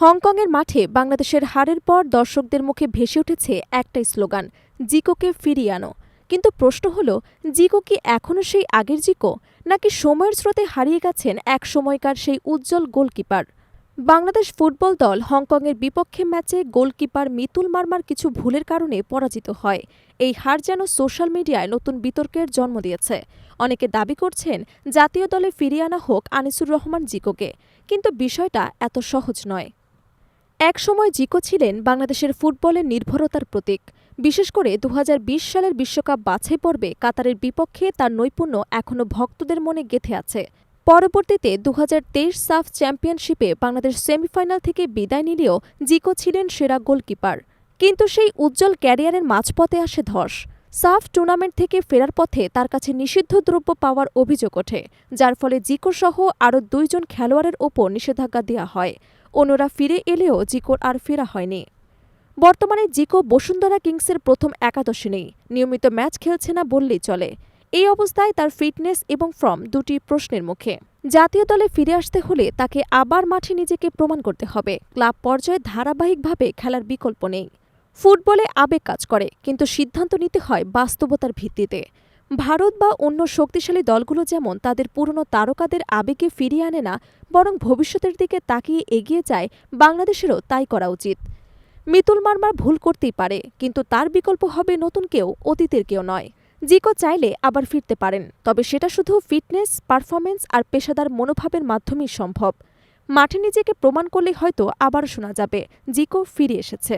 হংকংয়ের মাঠে বাংলাদেশের হারের পর দর্শকদের মুখে ভেসে উঠেছে একটাই স্লোগান, জিকোকে ফিরিয়ে আনো। কিন্তু প্রশ্ন হল, জিকো কি এখনও সেই আগের জিকো, নাকি সময়ের স্রোতে হারিয়ে গেছেন এক সময়কার সেই উজ্জ্বল গোলকিপার? বাংলাদেশ ফুটবল দল হংকংয়ের বিপক্ষে ম্যাচে গোলকিপার মিতুল মার্মার কিছু ভুলের কারণে পরাজিত হয়। এই হার যেন সোশ্যাল মিডিয়ায় নতুন বিতর্কের জন্ম দিয়েছে। অনেকে দাবি করছেন, জাতীয় দলে ফিরিয়ে আনা হোক আনিসুর রহমান জিকোকে। কিন্তু বিষয়টা এত সহজ নয়। একসময় জিকো ছিলেন বাংলাদেশের ফুটবলের নির্ভরতার প্রতীক। বিশেষ করে দু হাজার বিশ সালের বিশ্বকাপ বাছাই পর্বে কাতারের বিপক্ষে তার নৈপুণ্য এখনও ভক্তদের মনে গেঁথে আছে। পরবর্তীতে দু হাজার তেইশ সাফ চ্যাম্পিয়নশিপে বাংলাদেশ সেমিফাইনাল থেকে বিদায় নিলেও জিকো ছিলেন সেরা গোলকিপার। কিন্তু সেই উজ্জ্বল ক্যারিয়ারের মাঝপথে আসে ধস। সাফ টুর্নামেন্ট থেকে ফেরার পথে তার কাছে নিষিদ্ধ দ্রব্য পাওয়ার অভিযোগ ওঠে, যার ফলে জিকো সহ আরও দুইজন খেলোয়াড়ের ওপর নিষেধাজ্ঞা দেওয়া হয়। অন্যরা ফিরে এলেও জিকোর আর ফেরা হয়নি। বর্তমানে জিকো বসুন্ধরা কিংসের প্রথম একাদশে নেই। নিয়মিত ম্যাচ খেলছে না বললেই চলে। এই অবস্থায় তার ফিটনেস এবং ফর্ম দুটি প্রশ্নের মুখে। জাতীয় দলে ফিরে আসতে হলে তাকে আবার মাঠে নিজেকে প্রমাণ করতে হবে। ক্লাব পর্যায়ে ধারাবাহিকভাবে খেলার বিকল্প নেই। ফুটবলে আবেগ কাজ করে, কিন্তু সিদ্ধান্ত নিতে হয় বাস্তবতার ভিত্তিতে। ভারত বা অন্য শক্তিশালী দলগুলো যেমন তাদের পুরনো তারকাদের আবেগে ফিরিয়ে আনে না, বরং ভবিষ্যতের দিকে তাকিয়ে এগিয়ে যায়, বাংলাদেশেরও তাই করা উচিত। মিতুল মার্মার ভুল করতেই পারে, কিন্তু তার বিকল্প হবে নতুন কেউ, অতীতের কেউ নয়। জিকো চাইলে আবার ফিরতে পারেন, তবে সেটা শুধু ফিটনেস পারফরমেন্স আর পেশাদার মনোভাবের মাধ্যমেই সম্ভব। মাঠে নিজেকে প্রমাণ করলেই হয়তো আবার শোনা যাবে, জিকো ফিরে এসেছে।